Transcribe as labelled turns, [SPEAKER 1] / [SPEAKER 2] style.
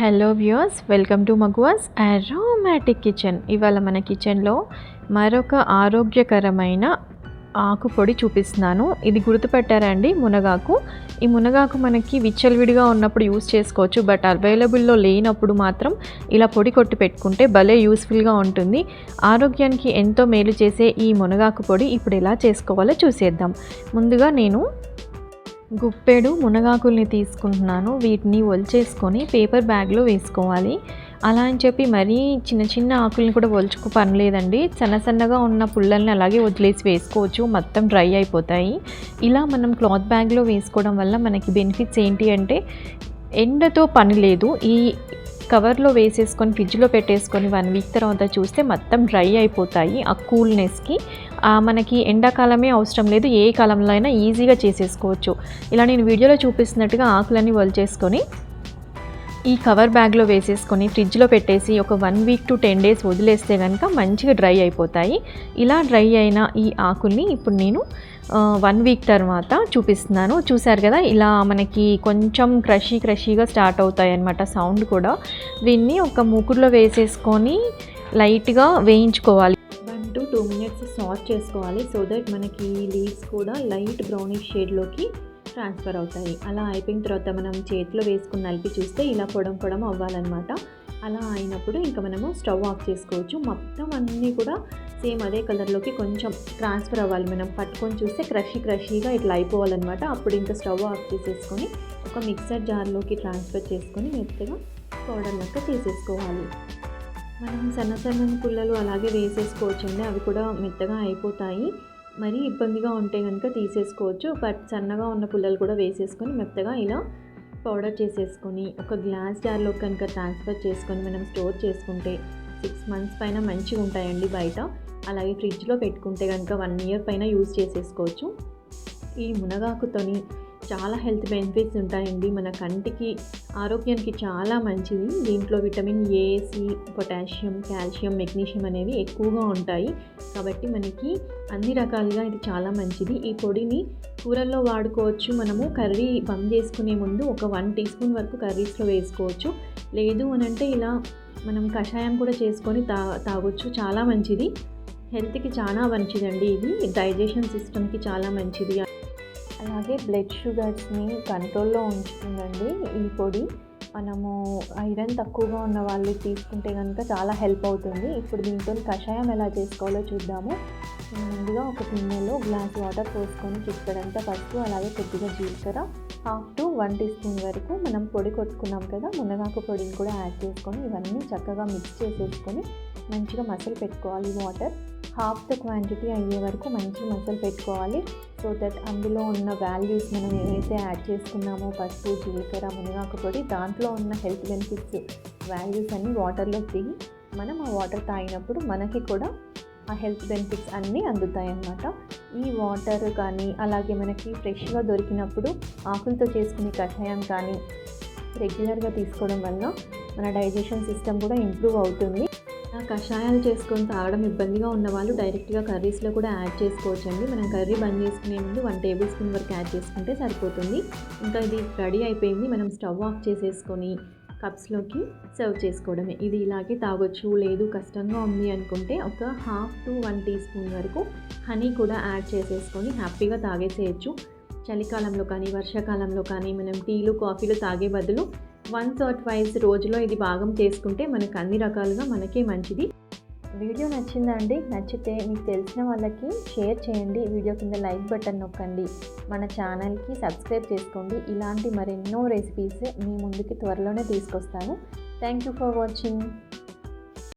[SPEAKER 1] Hello viewers welcome to Maguvas aromatic kitchen. ఇవాళ మన కిచెన్లో మరొక ఆరోగ్యకరమైన ఆకు పొడి చూపిస్తున్నాను. ఇది గుర్తుపెట్టారండి? మునగాకు. ఈ మునగాకు మనకి విచ్చలవిడిగా ఉన్నప్పుడు యూస్ చేసుకోవచ్చు బట్ అవైలబుల్లో లేనప్పుడు మాత్రం ఇలా పొడి కొట్టి పెట్టుకుంటే భలే యూస్ఫుల్గా ఉంటుంది. ఆరోగ్యానికి ఎంతో మేలు చేసే ఈ మునగాకు పొడి ఇప్పుడు ఎలా చేసుకోవాలో చూసేద్దాం. ముందుగా నేను గుప్పెడు మునగాకుల్ని తీసుకుంటున్నాను. వీటిని ఒలిచేసుకొని పేపర్ బ్యాగ్లో వేసుకోవాలి. అలా అని చెప్పి మరీ చిన్న చిన్న ఆకుల్ని కూడా ఒలుచుకు పనిలేదండి సన్న సన్నగా ఉన్న పుల్లల్ని అలాగే వదిలేసి వేసుకోవచ్చు. మొత్తం డ్రై అయిపోతాయి. ఇలా మనం క్లాత్ బ్యాగ్లో వేసుకోవడం వల్ల మనకి బెనిఫిట్స్ ఏంటి అంటే ఎండతో పని లేదు. ఈ కవర్లో వేసేసుకొని ఫ్రిడ్జ్లో పెట్టేసుకొని వన్ వీక్ తర్వాత చూస్తే మొత్తం డ్రై అయిపోతాయి ఆ కూల్నెస్కి. మనకి ఎండాకాలమే అవసరం లేదు ఏ కాలంలో అయినా ఈజీగా చేసేసుకోవచ్చు. ఇలా నేను వీడియోలో చూపిస్తున్నట్టుగా ఆకులన్నీ వల్చేసుకొని ఈ కవర్ బ్యాగ్లో వేసేసుకొని ఫ్రిడ్జ్లో పెట్టేసి ఒక one week to ten days వదిలేస్తే కనుక మంచిగా డ్రై అయిపోతాయి. ఇలా డ్రై అయిన ఈ ఆకుల్ని ఇప్పుడు నేను వన్ వీక్ తర్వాత చూపిస్తున్నాను. చూశారు కదా ఇలా మనకి కొంచెం క్రషీ క్రషీగా స్టార్ట్ అవుతాయి అన్నమాట సౌండ్ కూడా. దీన్ని ఒక మూకుడులో వేసేసుకొని లైట్గా వేయించుకోవాలి. One to two minutes saute చేసుకోవాలి సో దట్ మనకి లీవ్స్ కూడా లైట్ బ్రౌనిష్ షేడ్లోకి ట్రాన్స్ఫర్ అవుతాయి. అలా అయిపోయిన తర్వాత మనం చేతిలో వేసుకుని నలిపి చూస్తే ఇలా పొడం పొడం అవ్వాలన్నమాట. అలా అయినప్పుడు ఇంకా మనము స్టవ్ ఆఫ్ చేసుకోవచ్చు. మొత్తం అన్నీ కూడా సేమ్ అదే కలర్లోకి కొంచెం ట్రాన్స్ఫర్ అవ్వాలి. మనం పట్టుకొని చూస్తే క్రషీ క్రషీగా ఇట్లా అయిపోవాలన్నమాట. అప్పుడు ఇంకా స్టవ్ ఆఫ్ చేసేసుకొని ఒక మిక్సర్ జార్లోకి ట్రాన్స్ఫర్ చేసుకొని మెత్తగా పౌడర్ లెక్క చేసేసుకోవాలి మనం సన్న సన్న పుల్లలు అలాగే వేసేసుకోవచ్చండి. అవి కూడా మెత్తగా అయిపోతాయి. మరీ ఇబ్బందిగా ఉంటే కనుక తీసేసుకోవచ్చు. బట్ సన్నగా ఉన్న పుల్లలు కూడా వేసేసుకొని మెత్తగా ఇలా పౌడర్ చేసేసుకొని ఒక గ్లాస్ జార్లో కనుక ట్రాన్స్ఫర్ చేసుకొని మనం స్టోర్ చేసుకుంటే సిక్స్ మంత్స్ పైన మంచిగా ఉంటాయండి బయట. అలాగే ఫ్రిడ్జ్లో పెట్టుకుంటే కనుక వన్ ఇయర్ పైన యూజ్ చేసేసుకోవచ్చు. ఈ మునగాకుతోని చాలా హెల్త్ బెనిఫిట్స్ ఉంటాయండి. మన కంటికి ఆరోగ్యానికి చాలా మంచిది దీంట్లో vitamin A C potassium calcium magnesium అనేవి ఎక్కువగా ఉంటాయి. కాబట్టి మనకి అన్ని రకాలుగా ఇది చాలా మంచిది. ఈ పొడిని కూరల్లో వాడుకోవచ్చు. మనము కర్రీ బంద్ చేసుకునే ముందు ఒక వన్ టీ స్పూన్ వరకు కర్రీస్లో వేసుకోవచ్చు. లేదు అని అంటే ఇలా మనం కషాయం కూడా చేసుకొని తా తాగొచ్చు. చాలా మంచిది. హెల్త్కి చాలా మంచిదండి ఇది. డైజెషన్ సిస్టమ్కి చాలా మంచిది. అలాగే బ్లడ్ షుగర్స్ని కంట్రోల్లో ఉంచుతుందండి ఈ పొడి. మనము ఐరన్ తక్కువగా ఉన్న వాళ్ళు తీసుకుంటే కనుక చాలా హెల్ప్ అవుతుంది. ఇప్పుడు దీంతో కషాయం ఎలా చేసుకోవాలో చూద్దాము. ముందుగా ఒక గిన్నెలో గ్లాస్ వాటర్ పోసుకొని చిక్కడంతా పసుపు అలాగే కొద్దిగా జీలకర్ర half to one teaspoon వరకు మనం పొడి కొట్టుకున్నాం కదా మునగాకు పొడిని కూడా యాడ్ చేసుకొని ఇవన్నీ చక్కగా మిక్స్ చేసేసుకొని మంచిగా మసలు పెట్టుకోవాలి వాటర్. హాఫ్ ద క్వాంటిటీ అయ్యే వరకు మంచి మసాలా పెట్టుకోవాలి. సో దట్ అందులో ఉన్న వాల్యూస్ మనం ఏవైతే యాడ్ చేసుకున్నామో పసుపు జీలకర్ర మునగాకు పొడి దాంట్లో ఉన్న హెల్త్ బెనిఫిట్స్ వాల్యూస్ అన్నీ వాటర్లో దిగి మనం ఆ వాటర్ తాగినప్పుడు మనకి కూడా ఆ హెల్త్ బెనిఫిట్స్ అన్నీ అందుతాయి అన్నమాట ఈ వాటర్ కానీ అలాగే మనకి ఫ్రెష్గా దొరికినప్పుడు ఆకులతో చేసుకునే కషాయం కానీ రెగ్యులర్గా తీసుకోవడం వల్ల మన డైజెషన్ సిస్టమ్ కూడా ఇంప్రూవ్ అవుతుంది. కషాయాలు చేసుకొని తాగడం ఇబ్బందిగా ఉన్న వాళ్ళు డైరెక్ట్గా కర్రీస్లో కూడా యాడ్ చేసుకోవచ్చండి. మనం కర్రీ బంద్ చేసుకునే ముందు వన్ టేబుల్ స్పూన్ వరకు యాడ్ చేసుకుంటే సరిపోతుంది. ఇంకా ఇది రెడీ అయిపోయింది. మనం స్టవ్ ఆఫ్ చేసేసుకొని కప్స్లోకి సర్వ్ చేసుకోవడమే. ఇది ఇలాగే తాగొచ్చు లేదు కష్టంగా ఉంది అనుకుంటే ఒక half to one teaspoon వరకు హనీ కూడా యాడ్ చేసేసుకొని హ్యాపీగా తాగేసేయచ్చు. చలికాలంలో కానీ వర్షాకాలంలో కానీ మనం టీలు కాఫీలు తాగే బదులు వన్స్ ఆర్ ట్వైస్ రోజులో ఇది భాగం చేసుకుంటే మనకు అన్ని రకాలుగా మనకే మంచిది. వీడియో నచ్చిందా అండి నచ్చితే మీకు తెలిసిన వాళ్ళకి షేర్ చేయండి వీడియో కింద లైక్ బటన్ నొక్కండి. మన ఛానల్కి సబ్స్క్రైబ్ చేసుకోండి. ఇలాంటి మరెన్నో రెసిపీస్ మీ ముందుకి త్వరలోనే తీసుకొస్తాను. Thank you for watching